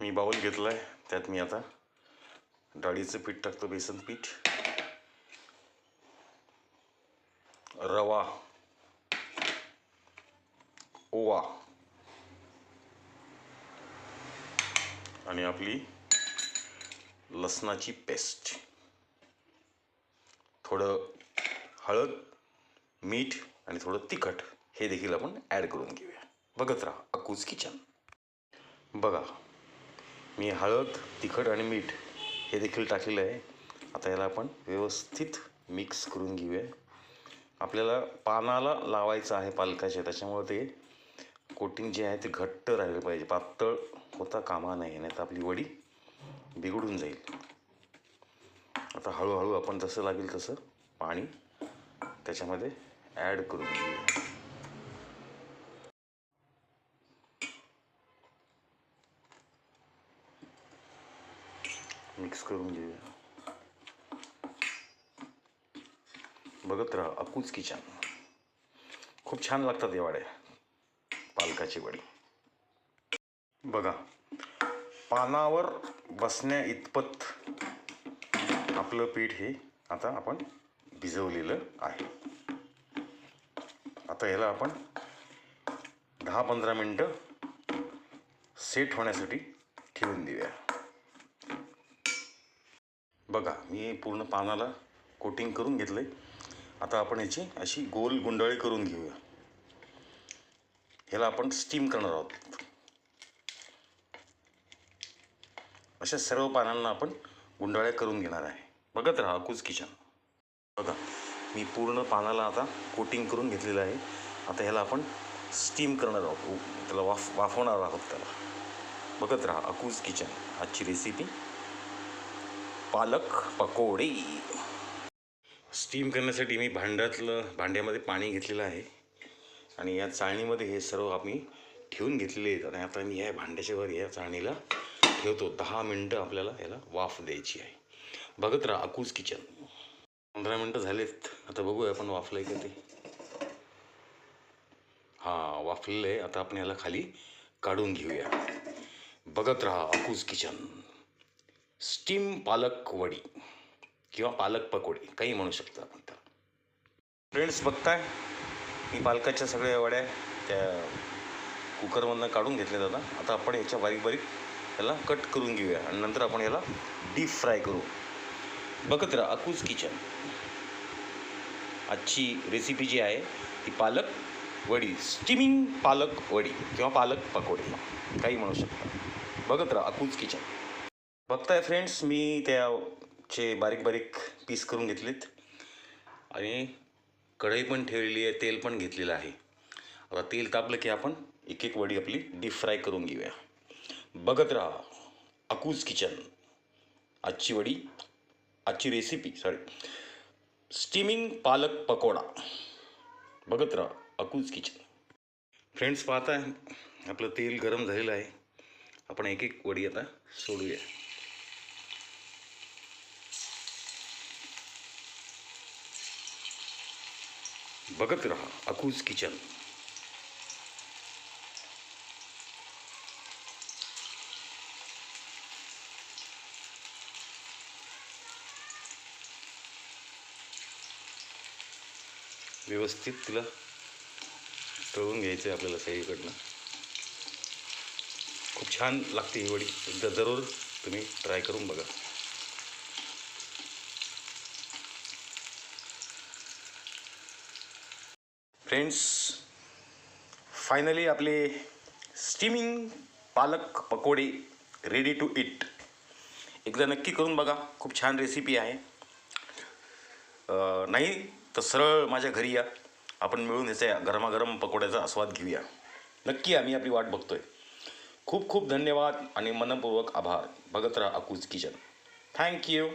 मी bowl घेतला आहे त्यात मी आता डाळीचं पीठ टाकतो बेसन पीठ. रवा. ओवा. आणि आपली लसणाची पेस्ट. थोडं हळद मीठ आणि थोडं तिखट हे देखील आपण ॲड करून घेऊया. बघत राहा अकूज किचन बघा मी हळद तिखट आणि मीठ हे देखील टाकलेलं आहे. आता याला आपण व्यवस्थित मिक्स करून घेऊया. आपल्याला पानाला लावायचं आहे पालकाच्या त्याच्यामुळे ते कोटिंग जे आहे ते घट्ट राहिलं पाहिजे. पातळ होता कामा नाही नाही तर आपली वडी बिघडून जाईल. आता हळूहळू आपण जसं लागेल तसं पाणी त्याच्यामध्ये ॲड करून घेऊया. मिक्स करून घेऊया बघत राहा अकूच किचन. खूप छान लागतात या वड्या पालकाची वडी. बघा पानावर बसण्या इतपत आपलं पीठ हे आता आपण भिजवलेलं आहे. आता याला आपण दहा पंधरा मिनटं सेट होण्यासाठी ठेवून देऊया. बघा मी पूर्ण पानाला कोटिंग करून घेतलं आहे आता आपण याची अशी गोल गुंडाळी करून घेऊया. ह्याला आपण स्टीम करणार आहोत. अशा सर्व पानांना आपण गुंडाळ्या करून घेणार आहे. बघत राहा अकूज किचन. बघा मी पूर्ण पानाला आता कोटिंग करून घेतलेलं आहे. आता ह्याला आपण स्टीम करणार आहोत. त्याला वाफ वाफवणार आहोत त्याला. बघत राहा अकूज किचन. आजची रेसिपी पालक पकोडे. स्टीम करण्यासाठी मी भांड्यातलं भांड्यामध्ये पाणी घेतलेलं आहे. आणि या चाळणीमध्ये हे सर्व आम्ही ठेवून घेतलेले आहेत. आणि आता मी या भांड्याच्या वर या चाळणीला ठेवतो. दहा मिनटं आपल्याला याला वाफ द्यायची आहे. बघत राहा अकूज किचन. पंधरा मिनटं झालेत. आता बघूया आपण वाफलं आहे का ते. हां वाफलेलं आहे. आता आपण याला खाली काढून घेऊया. बघत राहा अकूज किचन. स्टीम पालक वडी किंवा पालक पकोडी काही म्हणू शकतो आपण त्याला. फ्रेंड्स बघताय मी पालकाच्या सगळ्या वड्या त्या कुकरमधनं काढून घेतल्या जातात आता आपण याच्या बारीक बारीक याला कट करून घेऊया आणि नंतर आपण याला डीप फ्राय करू. बघत राहा अकूज किचन. आजची रेसिपी जी आहे ती पालक वडी स्टीमिंग पालक वडी किंवा पालक पकोडी. काही म्हणू शकता. बघत राहा अकूज किचन. बघताय फ्रेंड्स मी त्याचे बारीक बारीक पीस करून घेतलेत. आणि कढई पण ठेवलेली आहे तेल पण घेतलेलं आहे. आता तेल तापलं की आपण एक एक वडी आपली डीप फ्राय करून घेऊया. बघत राहा अकूज किचन आजची वडी आजची रेसिपी सॉरी स्टीमिंग पालक पकोडा. बघत राहा अकूज किचन फ्रेंड्स पाहताय आपलं तेल गरम झालेलं आहे. आपण एक एक वडी आता सोडूया. बघत राहा. अकूज किचन. व्यवस्थित तिला तळून घ्यायचं आहे आपल्याला सगळीकडनं. खूप छान लागते ही वडी. एकदा जरूर तुम्ही ट्राय करून बघा. फ्रेंड्स फायनली आपले स्टीमिंग पालक पकोडे रेडी टू इट एकदा नक्की करून बघा खूप छान रेसिपी आहे. नाही तर सरळ माझ्या घरी या. आपण मिळून याच्या गरमागरम पकोड्याचा आस्वाद घेऊया. नक्की आम्ही आपली वाट बघतो आहे खूप खूप धन्यवाद आणि मनपूर्वक आभार. बघत राहा अकूज किचन. थँक्यू